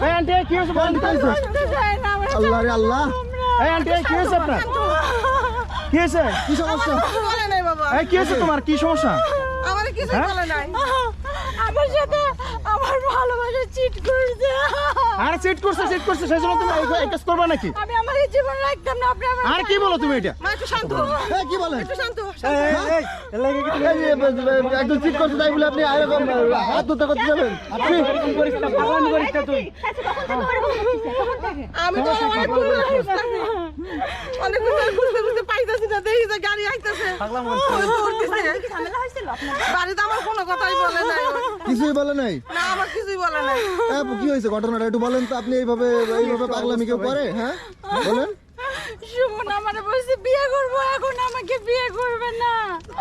এই আন্টি কি হয়েছে বলেন কি হয়েছে? আল্লাহ। রে আল্লাহ এই আন্টি কি হয়েছে আপনার কি হয়েছে কি সমস্যা এই কি হয়েছে তোমার? কি সমস্যা? আমার কিছু হ্যাঁ? বলে নাই। আমার সাথে আমার আর সেট করছে সেট করছে সেই জন্য তুমি এই- কাজ করবে নাকি? আমি আমার এই জীবন রাখতাম না আপনি আমার আর কি বলো তুমি এটা? মা একটু শান্ত হ্যাঁ কি বলেন একটু শান্ত। এই, এই, একজন চিট করতে তাই বলে আপনি এরকম আত্মহত্যা করতে যাবেন? আপনি আমি তো অনেকক্ষণ ধরে খুঁজতেছি। অনেকক্ষণ গাড়ি আইতেছে। ঝামেলা হয়েছিল আপনার? বাড়িতে আমার কোনো কথাই বলে নাই কিছুই বলে নাই? না আমার কিছুই বলে নাই। কি হয়েছে? ঘটনাটা একটু বলেন তো আপনি এইভাবে এইভাবে পাগলামি কেউ করে? হ্যাঁ? বলেন। সুমন আমার বলছে বিয়ে করব এখন আমাকে বিয়ে করবে না।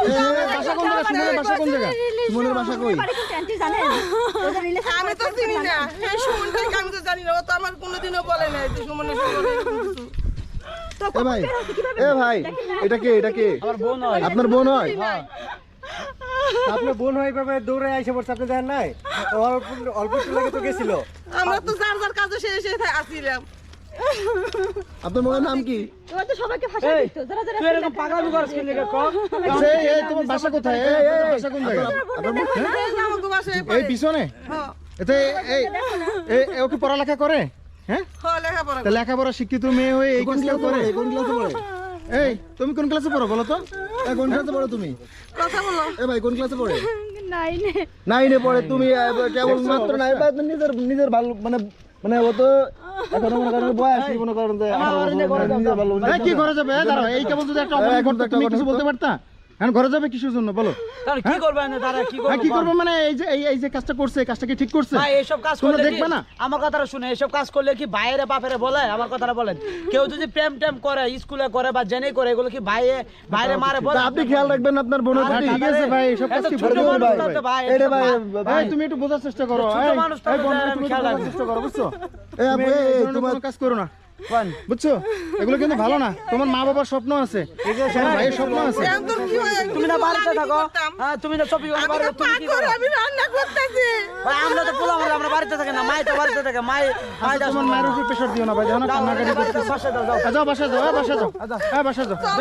এই, এই, বাসা কোন জায়গা সুমনের বাসা কোন জায়গা সুমনের বাসা কই? আমি তো চিনি না। এই সুমনটাকে আমি তো জানি না ও তো আমার কোনোদিনও বলে নাই সুমনের কিছু। এ ভাই এ ভাই এটা কে এটা কে? আমার বোন হয়। আপনার বোন হয়? আপনার বোন হয় এভাবে দৌড়ে আইসে পড়ছে আপনি দেখেন নাই? অল্প অল্প লাগে তো গেছিল। আমরা তো যার যার কাজে সে এসে আসছিলাম আপনার নাম কি? ও তো সবাইকে ফাঁসা দিত যারা যারা তুই এরকম পাগলামি করছিস কেন লেগে ক এই, এই, তোমার বাসা কোথায়? এই, এই, কোন এই পিছনে? হ্যাঁ, এতে এই এই এই, ও কি পড়ালেখা করে? হ্যাঁ? হ্যাঁ, লেখাপড়া তা লেখাপড়া শিক্ষিত মেয়ে হয়ে এই কোন ক্লাসে পড়ে? কোন ক্লাসে পড়ে? এই তুমি কোন ক্লাসে পড়ো বলো তো? কোন ক্লাসে পড়ো তুমি? কথা বলো। এ ভাই কোন ক্লাসে পড়ে? নাইনে নাইনে পড়ে তুমি কেবল মাত্র নাই বা নিজের নিজের ভালো মানে মানে ও তো এখন মনে করেন বয়স কি মনে করেন যে নিজের ভালো এই, কি ঘরে যাবে? দাঁড়াও এই কেবল যদি একটা অপরাধ করতে তুমি কিছু বলতে পারতা? এখন ঘরে যাবে কিসের জন্য? বলো। তাহলে কি করবে না তারা? কি হ্যাঁ করবে কি করব মানে এই যে এই যে কাজটা করছে কাজটা কি ঠিক করছে? ভাই এসব কাজ করলে দেখবে না? আমার কথাটা শুনে এসব কাজ করলে কি ভাইয়েরে বাপেরে বলে? আমার কথাটা বলেন। কেউ যদি প্রেম টেম করে স্কুলে করে বা জেনে করে এগুলো কি ভাইয়ে বাইরে মারে বলে? আপনি খেয়াল রাখবেন আপনার বোনের হ্যাঁ, প্রতি। ঠিক আছে ভাই এসব কাজ কি ছোট ভাই। ভাই ভাই তুমি একটু বোঝার চেষ্টা করো। ছোট এই, মানুষ তো এই বোন, আমি তুমি খেয়াল রাখব। চেষ্টা করো বুঝছ? এই তোমার কাজ করো না? বুঝছ? এগুলো কিন্তু ভালো না। তোমার মা বাবার স্বপ্ন আছে। ভাইয়ের স্বপ্ন তুমি না বাড়িতে থাকো। হ্যাঁ তুমি না শপিং আমি রান্না করতেছি। আমরা তো পোলা আমরা বাড়িতে থাকি না মাই তো বাড়িতে থাকে মাই মাই তোমার মায়ের উপর প্রেশার দিও না ভাই দেখো না কান্নাকাটি করতেছে। বাসায় যাও। যাও বাসা যাও বাসা যাও। হ্যাঁ বাসা যাও যাও।